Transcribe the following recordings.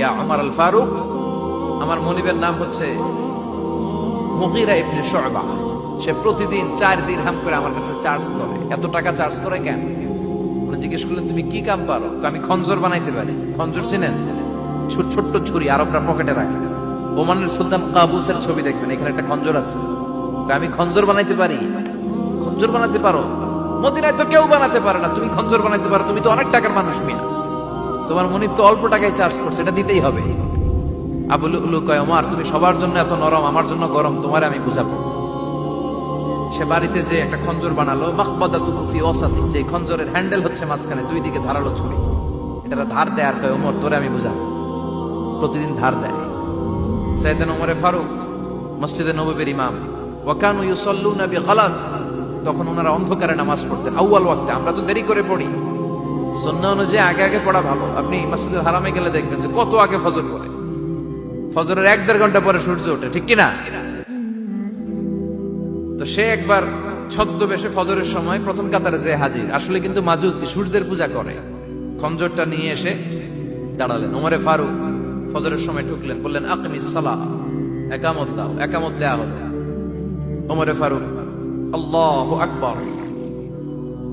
ইয়া আমার আল ফারুক আমার মনিবের নাম হচ্ছে মুগিরা ইবনে শুয়বা সে প্রতিদিন চার দিরহাম করে আমার কাছে চার্জ করে। এত টাকা চার্জ করে কেন? জিজ্ঞেস করলেন, তুমি কি কাম পারো? আমি খঞ্জর বানাইতে পারি। খঞ্জর চিনেন? ছোট ছোট্ট ছুরি আরবরা পকেটে রাখে ওমানের সুলতান কাবুসের ছবি দেখবেন, এখানে একটা খঞ্জর আছে। আমি খঞ্জর বানাইতে পারি? খঞ্জর বানাতে পারো? মদিনায় তো কেউ বানাতে পারে না। তুমি খঞ্জর বানাইতে পারো। তুমি তো অনেক টাকার মানুষ, মিয়া। তোমার মনিব তো অল্প টাকায় চার্জ করছে, এটা দিতেই হবে। আবুল উলু কয়, ওমার, তুমি সবার জন্য এত নরম, আমার জন্য গরম, তোমারে আমি বুঝাবো। সে বাড়িতে যে একটা খঞ্জর বানালো মাকবাদা তুকুফি ওসাতি যে খঞ্জরের হ্যান্ডেল হচ্ছে মাঝখানে, দুই দিকে ধারালো ছুরি। এটা ধার দেয় আর কয়, ওমর, তোরে আমি বুঝাবো। প্রতিদিন ধার দেয়। সাইদান ওমরে ফারুক, মসজিদে নবীর ইমাম, ওয়াকানু ইউসাল্লুনা বিখালাস তখন ওনারা অন্ধকারে নামাজ পড়তেন, আউয়াল ওয়াক্তে, আমরা তো দেরি করে পড়ি। সন্না অনুযায়ী আগে আগে পড়া ভালো। আপনি মসজিদের হারামে গেলে দেখবেন যে কত আগে ফজর করে ফজরের এক দেড় ঘণ্টা পরে সূর্য ওঠে, ঠিক কিনা? তো সে একবার ছদ্মবেশে ফজরের সময় প্রথম কাতারে যে হাজির। আসলে কিন্তু মাজুসি সূর্যের পূজা করে। খঞ্জরটা নিয়ে এসে দাঁড়ালেন। ওমরে ফারুক ফজরের সময় ঢুকলেন, বললেন আকমি সালাহ একামত দাও, একামত দেয়া হলো ওমরে ফারুক, আল্লাহ আকবর।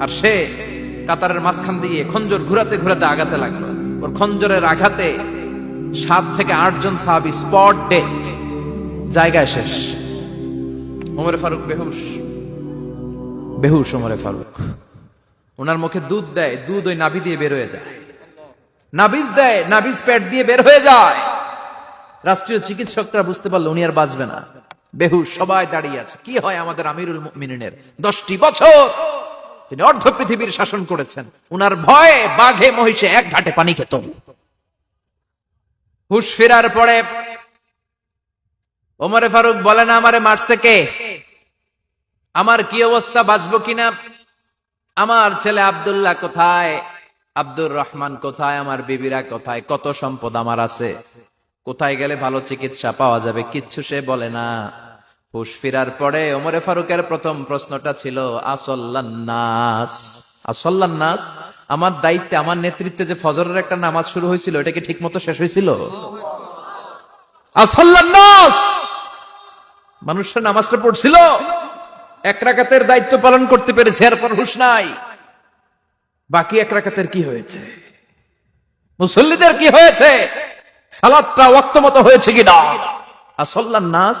আর সে কাতারের মাঝখান দিয়ে খঞ্জর ঘুরাতে ঘুরাতে আগাতে লাগল। ওর খঞ্জরের আঘাতে সাত থেকে আটজন সাহাবি স্পট ডেট জায়গায় শেষ। ওমরে ফারুক বেহুশ। বেহুশ ওমরে ফারুক। ওনার মুখে দুধ দেয় দুধ ওই নাভি দিয়ে বের হয়ে যায়। নাবিজ দেয় নাবিজ পেট দিয়ে বের হয়ে যায়। রাষ্ট্রীয় চিকিৎসকরা বুঝতে পারল উনি আর বাঁচবে না। বেহু সবাই দাঁড়িয়ে আছে। কি হয় আমাদের আমিরুল মিনিনের দশটি বছর তিনি অর্ধ পৃথিবীর শাসন করেছেন। উনার ভয়ে বাঘে, মহিষে এক ঘাটে পানি খেত। হুশ ফেরার পরে ওমরে ফারুক বলে না আমারে মারছে কে? আমার কি অবস্থা? বাঁচবো কিনা আমার ছেলে আব্দুল্লাহ কোথায়? আব্দুর রহমান কোথায়? আমার বিবিরা কোথায়? কত সম্পদ আমার আছে? কোথায় গেলে ভালো চিকিৎসা পাওয়া যাবে? কিচ্ছু সে বলে না। হুশ ফিরার পরে ওমরে ফারুকের প্রথম প্রশ্নটা ছিল আসল্লান্নাস আসল্লান্নাস আমার দায়িত্বে, আমার নেতৃত্বে যে ফজরের একটা নামাজ শুরু হয়েছিল, এটা কি ঠিক মতো শেষ হয়েছিল? আসল্লান্নাস মানুষরা নামাজটা পড়ছিল। এক রাকাতের দায়িত্ব পালন করতে পেরেছে, এরপর হুশ নাই। বাকি এক রাকাতের কি হয়েছে? মুসল্লিদের কি হয়েছে? সালাদটা ওয়াক্ত মতো হয়েছে কিনা? আসল্লান নাস?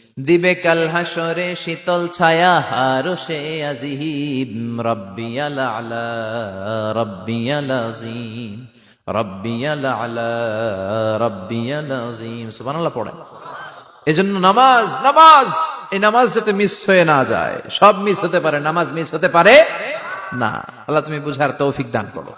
দিবে কাল হাসরে শীতল ছায়া হারো সে আজিম রব্বি আলা রব্বি আজিম রব্বি আলা রব্বি আজিম। সুবহানাল্লাহ পড়ে। এজন্য নামাজ নামাজ, এই নামাজ যাতে মিস হয়ে না যায়, সব মিস হতে পারে, নামাজ মিস হতে পারে না। আল্লাহ তুমি বুঝার তৌফিক দান করো।